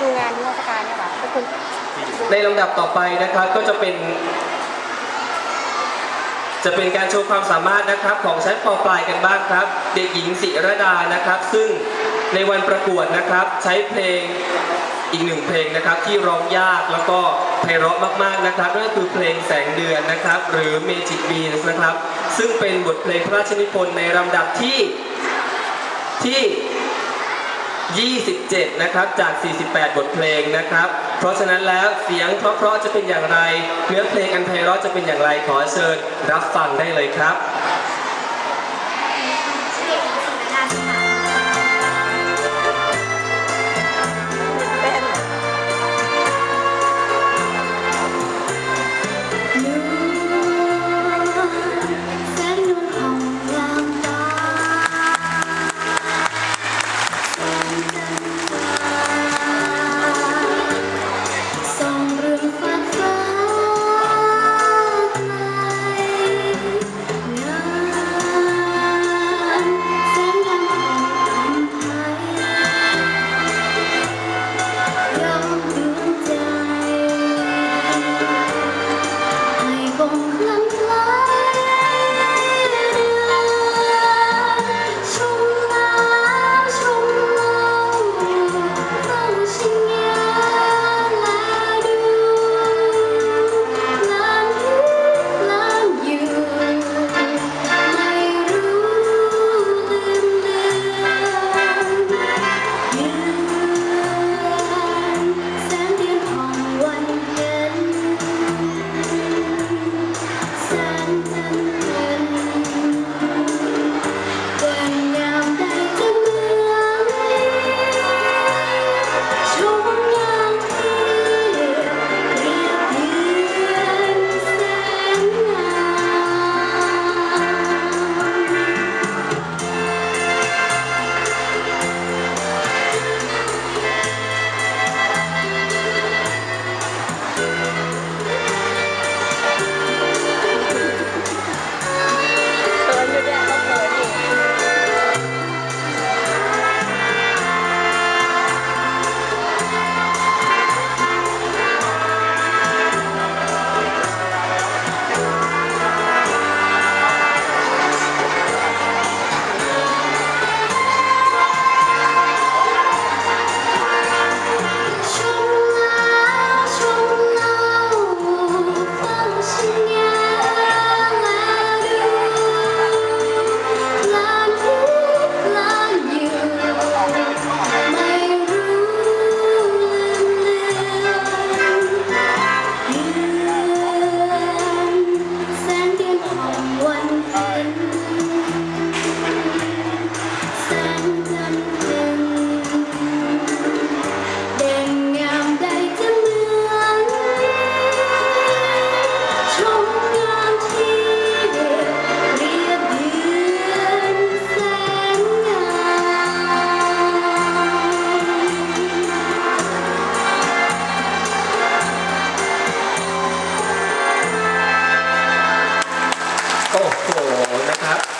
ดูงานนิทรรศการเนี่ยค่ะเป็นคนในลำดับต่อไปนะครับก็จะเป็น จะเป็นการโชว์ความสามารถนะครับของชั้นปปลายกันบ้างครับ เด็กหญิงศิรดานะครับ ซึ่งในวันประกวดนะครับ ใช้เพลงอีกหนึ่งเพลงนะครับที่ร้องยากแล้วก็ไพเราะมากๆนะครับนั่นก็คือเพลงแสงเดือนนะครับ หรือ Magic Beans นะครับ ซึ่งเป็นบทเพลงพระราชนิพนธ์ในลำดับที่ที่ 27 นะครับ จาก 48 บทเพลงนะครับ เพราะฉะนั้นแล้วเสียงเพราะๆจะเป็นอย่างไร เนื้อเพลงอันไพเราะจะเป็นอย่างไรขอเชิญรับฟังได้เลยครับ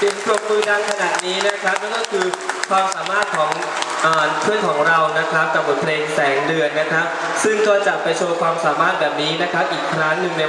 เสียงปรบมือดังขนาดนี้นะครับนั่นก็คือความสามารถของเพื่อนของเรานะครับกับบทเพลงแสงเดือนนะครับ ซึ่งก็จะไปโชว์ความสามารถแบบนี้นะครับ อีกครั้งหนึ่งในวัน